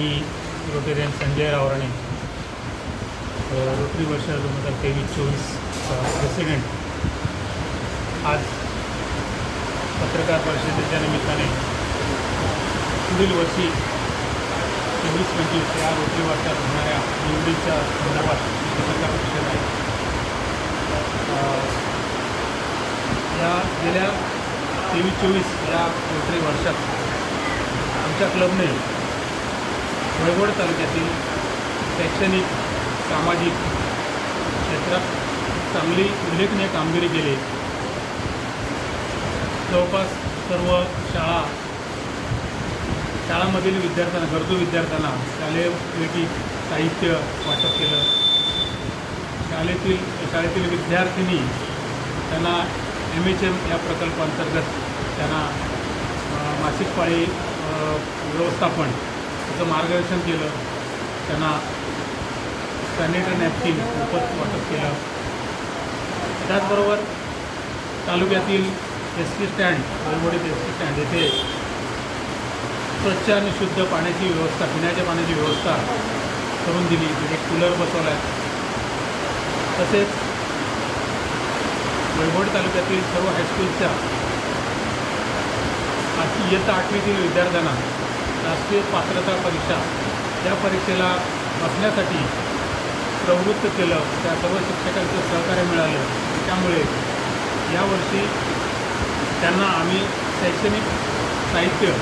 मी Rotarian Sanjay Rawrane Rotary वर्ष दोन हजार तेवीस चोवीस प्रेसिडेंट. आज पत्रकार परिषदेच्या निमित्ताने पुढील वर्षी चोवीस पंचवीस या रोटरी वर्षात होणाऱ्या निवडीच्या संदर्भात पत्रकार परिषद आहे. या गेल्या तेवीस चोवीस या रोटरी वर्षात आमच्या क्लबने वळवड तालुक्यातील शैक्षणिक सामाजिक क्षेत्रात चांगली उल्लेखनीय कामगिरी केली. जवळपास सर्व शाळा शाळांमधील विद्यार्थ्यांना गरजू विद्यार्थ्यांना शालेय साहित्य वाटप केलं. शाळेतील शाळेतील विद्यार्थिनी त्यांना एम एच एम या प्रकल्पांतर्गत त्यांना मासिक पाळी व्यवस्थापन त्याचं मार्गदर्शन केलं. त्यांना सॅनिटरी नॅपकिन मोफत वाटप केलं. त्याचबरोबर तालुक्यातील एस टी स्टँड वैवडीत एस टी स्टँड येथे स्वच्छ आणि शुद्ध पाण्याची व्यवस्था पिण्याच्या पाण्याची व्यवस्था करून दिली. तिथे कूलर बसवला आहे तसेच वैभवड तालुक्यातील सर्व हायस्कूलच्या इयत्ता आठवीतील विद्यार्थ्यांना राष्ट्रीय पात्रता परीक्षा या परीक्षेला बसण्यासाठी प्रवृत्त केलं. त्या सर्व शिक्षकांचं सहकार्य मिळालं. त्यामुळे यावर्षी त्यांना आम्ही शैक्षणिक साहित्य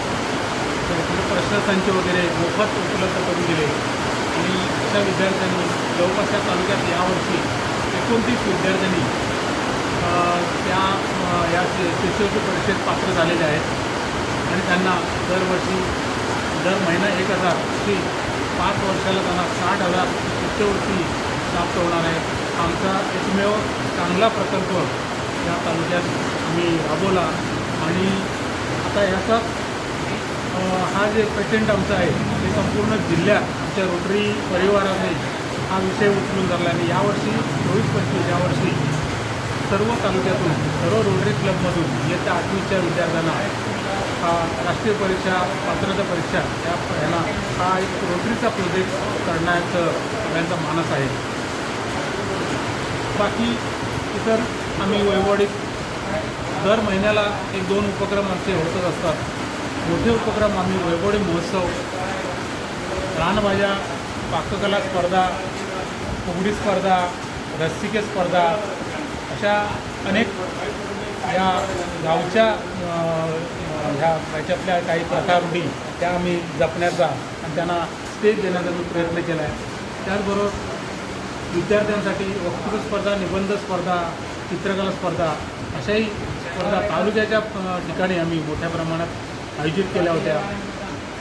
म्हणजे प्रश्नसंच वगैरे मोफत उपलब्ध करून दिले. आणि अशा विद्यार्थ्यांनी जवळपास या तालुक्यात यावर्षी एकोणतीस विद्यार्थ्यांनी त्या या शिष्यवृत्ती परीक्षेत पात्र झालेले आहेत. आणि त्यांना दरवर्षी दर महिना एक हजार की पाच वर्षाला त्यांना साठ हजार शिष्यवृत्ती प्राप्त होणार आहे. आमचा एकमेव चांगला प्रकल्प या तालुक्यात आम्ही राबवला आणि आता याचा हा जे पेटंट आमचा आहे ते संपूर्ण जिल्ह्यात आमच्या रोटरी परिवाराने हा विषय उचलून धरला आणि यावर्षी चोवीस पंचवीस यावर्षी सर्व तालुक्यातून सर्व रोटरी क्लबमधून येत्या आठवीच्या विद्यार्थ्यांना आहे. राष्ट्रीय परीक्षा पात्रता परीक्षा या ह्याला हा एक रोटरीचा प्रोजेक्ट करण्याचं सगळ्यांचा मानस आहे. बाकी इतर आम्ही वैवाडिक दर महिन्याला एक दोन उपक्रम आमचे होतच असतात. मोठे उपक्रम आम्ही वैभवडी महोत्सव रानभाज्या पाककला स्पर्धा फुगडी स्पर्धा रस्सिके स्पर्धा अशा अनेक या गावच्या ह्या त्याच्यातल्या काही प्रथा रूढी त्या आम्ही जपण्याचा आणि त्यांना स्टेज देण्याचा मी प्रयत्न केला आहे. त्याचबरोबर विद्यार्थ्यांसाठी वक्तृत्व स्पर्धा निबंध स्पर्धा चित्रकला स्पर्धा अशाही स्पर्धा तालुक्याच्या ठिकाणी आम्ही मोठ्या प्रमाणात आयोजित केल्या होत्या.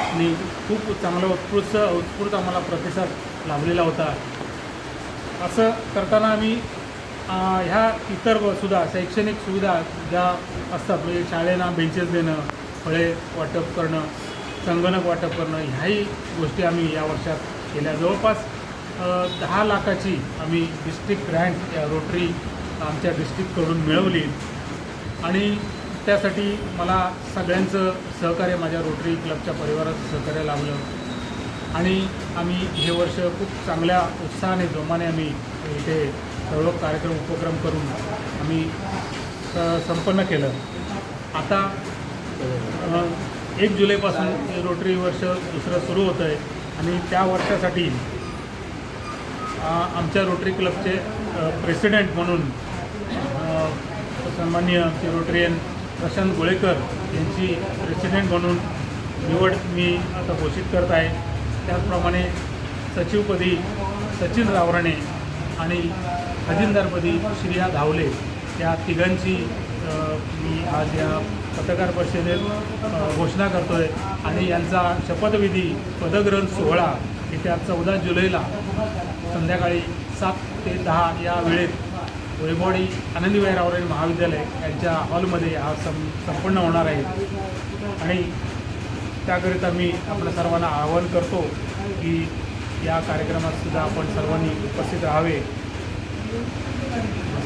आणि खूप चांगला उत्कृष्ट उत्स्फूर्त आम्हाला प्रतिसाद लाभलेला होता. असं करताना आम्ही ह्या इतर सुद्धा शैक्षणिक सुविधा ज्या असतात म्हणजे शाळेना बेंचेस देणं फळे वाटप करणं संगणक वाटप करणं ह्याही गोष्टी आम्ही या वर्षात केल्या. जवळपास दहा लाखाची आम्ही डिस्ट्रिक्ट ग्रँट या रोटरी आमच्या डिस्ट्रिक्टकडून मिळवली. आणि त्यासाठी मला सगळ्यांचं सहकार्य माझ्या रोटरी क्लबच्या परिवाराचं सहकार्य लाभलं. आणि आम्ही हे वर्ष खूप चांगल्या उत्साहाने जोमाने आम्ही इथे सर्व कार्यक्रम उपक्रम करून आम्ही स- संपन्न केलं. आता एक जुलैपासून हे रोटरी वर्ष दुसरं सुरू होतं आहे आणि त्या वर्षासाठी आमच्या रोटरी क्लबचे प्रेसिडेंट म्हणून अ, सन्माननीय आमचे रोटरियन प्रशांत गोळेकर यांची प्रेसिडेंट म्हणून निवड मी आता घोषित करत आहे. त्याचप्रमाणे सचिवपदी सचिन रावराणे आणि खजिनदारपदी श्रीया धावले. त्या तिघांची मी आज या पत्रकार परिषदेत घोषणा करतो आहे आणि यांचा शपथविधी पदग्रहण सोहळा येत्या चौदा जुलैला संध्याकाळी सात ते दहा या वेळेत वैभवाडी आनंदीबाई रावरे महाविद्यालय यांच्या हॉलमध्ये हा सं संपन्न होणार आहे. आणि त्याकरिता मी आपल्या सर्वांना आवाहन करतो की या कार्यक्रमात सुद्धा आपण सर्वांनी उपस्थित राहावे. Thank you.